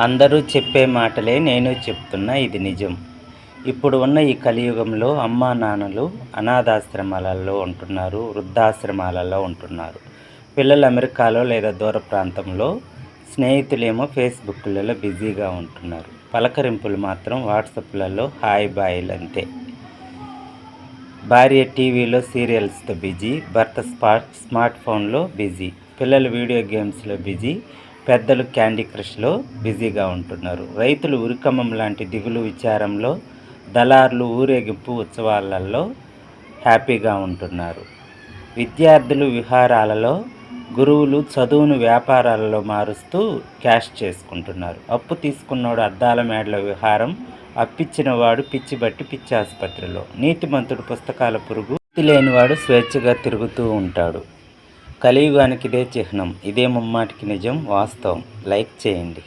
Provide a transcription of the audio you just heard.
అందరూ చెప్పే మాటలే నేను చెప్తున్నా ఇది నిజం. ఇప్పుడు ఉన్న ఈ కలియుగంలో అమ్మా నాన్నలు అనాథాశ్రమాలలో ఉంటున్నారు వృద్ధాశ్రమాలలో ఉంటున్నారు. పిల్లలు అమెరికాలో లేదా దూర ప్రాంతంలో స్నేహితులేమో ఫేస్బుక్లలో బిజీగా ఉంటున్నారు. పలకరింపులు మాత్రం వాట్సాప్లలో హాయ్ బాయ్లు అంతే. భార్య టీవీలో సీరియల్స్తో బిజీ భర్త స్మార్ట్ స్మార్ట్ ఫోన్లో బిజీ పిల్లలు వీడియో గేమ్స్లో బిజీ పెద్దలు క్యాండీ క్రష్లో బిజీగా ఉంటున్నారు. రైతులు ఉరికమ్మం లాంటి దిగులు విచారంలో దళారులు ఊరేగింపు ఉత్సవాలలో హ్యాపీగా ఉంటున్నారు. విద్యార్థులు విహారాలలో గురువులు చదువును వ్యాపారాలలో మారుస్తూ క్యాష్ చేసుకుంటున్నారు. అప్పు తీసుకున్నవాడు అద్దాల మేడల విహారం అప్పిచ్చిన వాడు పిచ్చి బట్టి పిచ్చి ఆసుపత్రిలో. నీతిమంతుడు పుస్తకాల పురుగు లేనివాడు స్వేచ్ఛగా తిరుగుతూ ఉంటాడు. కలియుగానికి ఇదే చిహ్నం ఇదే ముమ్మాటికి నిజం వాస్తవం. లైక్ చేయండి.